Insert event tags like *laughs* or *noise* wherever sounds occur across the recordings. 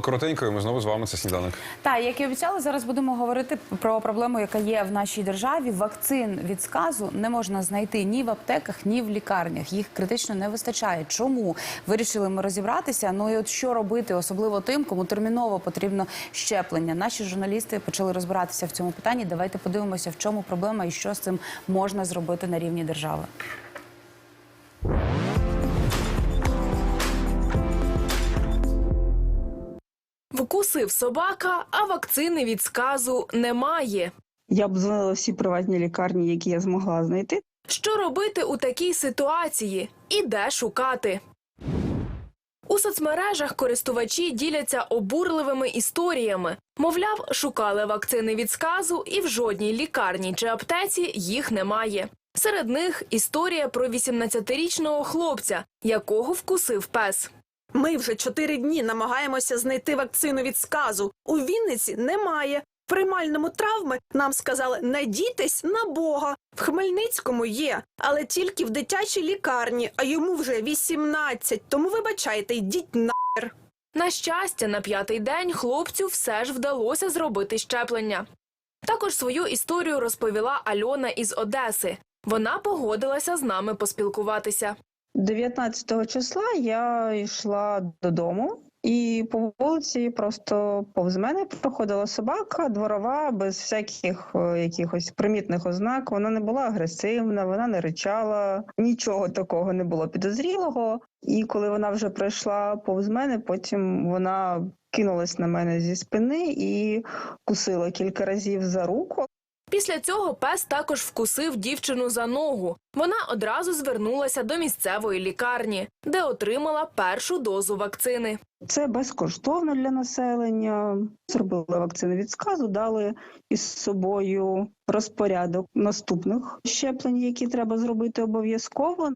Коротенько, і ми знову з вами це сніданок. Так, як і обіцяли, зараз будемо говорити про проблему, яка є в нашій державі. Вакцин від сказу не можна знайти ні в аптеках, ні в лікарнях. Їх критично не вистачає. Чому вирішили ми розібратися? Ну і от що робити, особливо тим, кому терміново потрібно щеплення. Наші журналісти почали розбиратися в цьому питанні. Давайте подивимося, в чому проблема і що з цим можна зробити на рівні держави. Вкусив собака, а вакцини від сказу немає. Я б дзвонила всі приватні лікарні, які я змогла знайти. Що робити у такій ситуації і де шукати? У соцмережах користувачі діляться обурливими історіями. Мовляв, шукали вакцини від сказу, і в жодній лікарні чи аптеці їх немає. Серед них історія про 18-річного хлопця, якого вкусив пес. Ми вже чотири дні намагаємося знайти вакцину від сказу. У Вінниці немає. В приймальному травми нам сказали надійтесь на Бога. В Хмельницькому є, але тільки в дитячій лікарні, а йому вже 18. Тому вибачайте, йдіть на. На щастя, на п'ятий день хлопцю все ж вдалося зробити щеплення. Також свою історію розповіла Альона із Одеси. Вона погодилася з нами поспілкуватися. 19 числа я йшла додому, і по вулиці просто повз мене проходила собака дворова, без всяких е, якихось примітних ознак. Вона не була агресивна, вона не ричала, нічого такого не було підозрілого. І коли вона вже пройшла повз мене, потім вона кинулась на мене зі спини і кусила кілька разів за руку. Після цього пес також вкусив дівчину за ногу. Вона одразу звернулася до місцевої лікарні, де отримала першу дозу вакцини. Це безкоштовно для населення. Зробили вакцину від сказу, дали із собою розпорядок наступних щеплень, які треба зробити обов'язково.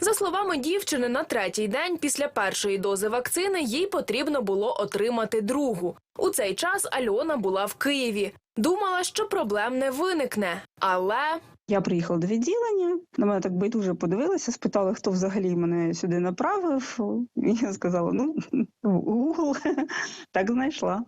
За словами дівчини, на третій день після першої дози вакцини їй потрібно було отримати другу. У цей час Альона була в Києві. Думала, що проблем не виникне, але Я приїхала до відділення. На мене так байдуже подивилися, спитали, хто взагалі мене сюди направив. І я сказала: ну, Google. *laughs* так знайшла.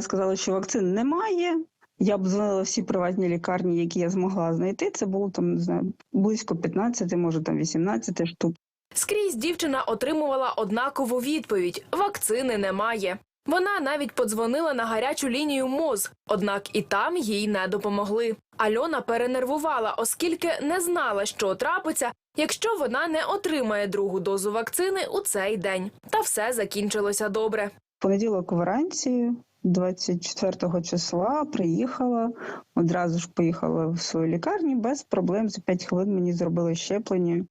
Сказали, що вакцин немає. Я б дзвонила всі приватні лікарні, які я змогла знайти. Це було там не знаю, близько 15, може там 18 штук. скрізь дівчина отримувала однакову відповідь: вакцини немає. Вона навіть подзвонила на гарячу лінію МОЗ, однак і там їй не допомогли. Альона перенервувала, оскільки не знала, що трапиться, якщо вона не отримає другу дозу вакцини у цей день. Та все закінчилося добре. Понеділок вранці, 24 числа, приїхала. Одразу ж поїхала в свою лікарню без проблем. За 5 хвилин мені зробили щеплення.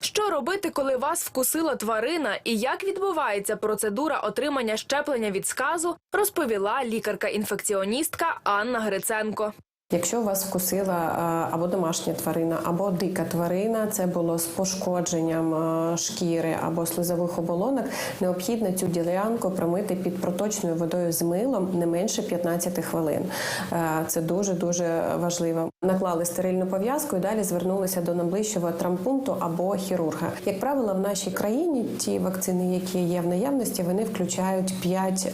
Що робити, коли вас вкусила тварина, і як відбувається процедура отримання щеплення від сказу, розповіла лікарка-інфекціоністка Анна Гриценко. Якщо вас вкусила або домашня тварина, або дика тварина, це було з пошкодженням шкіри або слизових оболонок, необхідно цю ділянку промити під проточною водою з милом не менше 15 хвилин. Е, Це дуже дуже важливо. Наклали стерильну пов'язку і далі звернулися до найближчого травмпункту або хірурга. Як правило, в нашій країні ті вакцини, які є в наявності, вони включають 5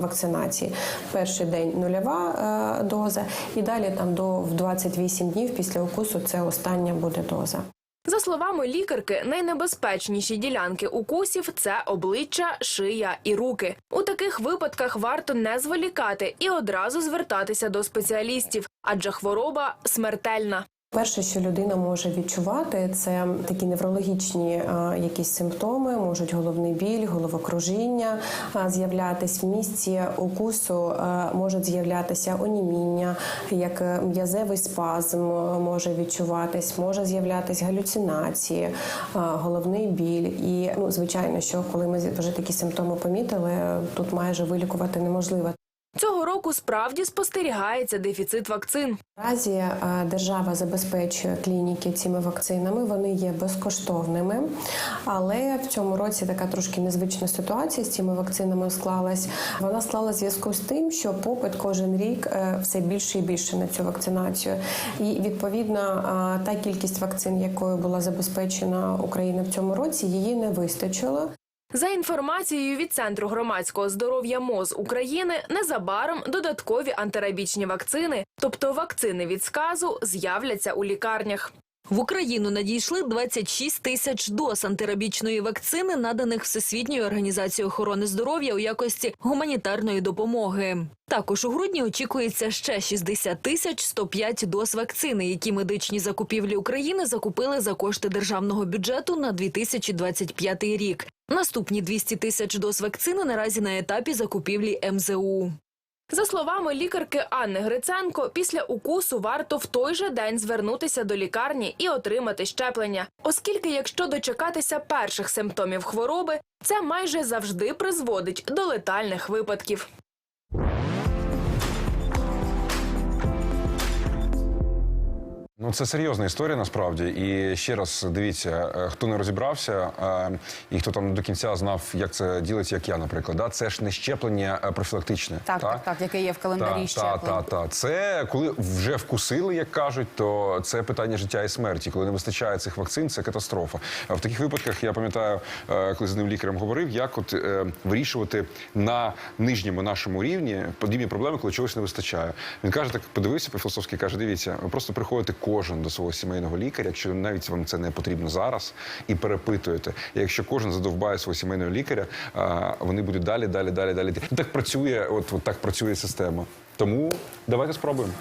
вакцинацій. Перший день нульова е, доза, і далі там до в 28 днів після укусу це остання буде доза. За словами лікарки, найнебезпечніші ділянки укусів це обличчя, шия і руки. У таких випадках варто не зволікати і одразу звертатися до спеціалістів, адже хвороба смертельна. Перше, що людина може відчувати, це такі неврологічні е, якісь симптоми, можуть головний біль, головокружіння е, з'являтись в місці укусу, е, можуть з'являтися оніміння, як м'язевий спазм може відчуватись, може з'являтись галюцинації, головний біль. І ну, звичайно, що коли ми вже такі симптоми помітили, тут майже вилікувати неможливо. Цього року справді спостерігається дефіцит вакцин. Наразі е, держава забезпечує клініки цими вакцинами. Вони є безкоштовними, але в цьому році така трошки незвична ситуація з цими вакцинами склалась. Вона склала зв'язку з тим, що попит кожен рік е, все більше і більше на цю вакцинацію. І відповідно е, та кількість вакцин, якою була забезпечена Україна в цьому році, її не вистачило. За інформацією від Центру громадського здоров'я МОЗ України, незабаром додаткові антирабічні вакцини, тобто вакцини від сказу, з'являться у лікарнях. В Україну надійшли 26 тисяч доз антирабічної вакцини, наданих Всесвітньою організацією охорони здоров'я у якості гуманітарної допомоги. Також у грудні очікується ще 60 тисяч 105 доз вакцини, які медичні закупівлі України закупили за кошти державного бюджету на 2025 рік. Наступні 200 тисяч доз вакцини наразі на етапі закупівлі МЗУ. За словами лікарки Анни Гриценко, після укусу варто в той же день звернутися до лікарні і отримати щеплення, оскільки, якщо дочекатися перших симптомів хвороби, це майже завжди призводить до летальних випадків. Ну, це серйозна історія насправді. І ще раз дивіться, е, хто не розібрався е, і хто там до кінця знав, як це ділиться, як я, наприклад. Да? Це ж не щеплення е, профілактичне. Так, так, так, яке є в календарі та, щеплень. та, та. Це коли вже вкусили, як кажуть, то це питання життя і смерті. Коли не вистачає цих вакцин, це катастрофа. В таких випадках я пам'ятаю, коли з ним лікарем говорив, як от вирішувати на нижньому нашому рівні подібні проблеми, коли чогось не вистачає. Він каже, так подивився по-філософськи, каже: дивіться, ви просто приходите кожен до свого сімейного лікаря, якщо навіть вам це не потрібно зараз, і перепитуєте. Якщо кожен задовбає свого сімейного лікаря, вони будуть далі, далі, далі, далі. Так працює, от, от так працює система. Тому давайте спробуємо.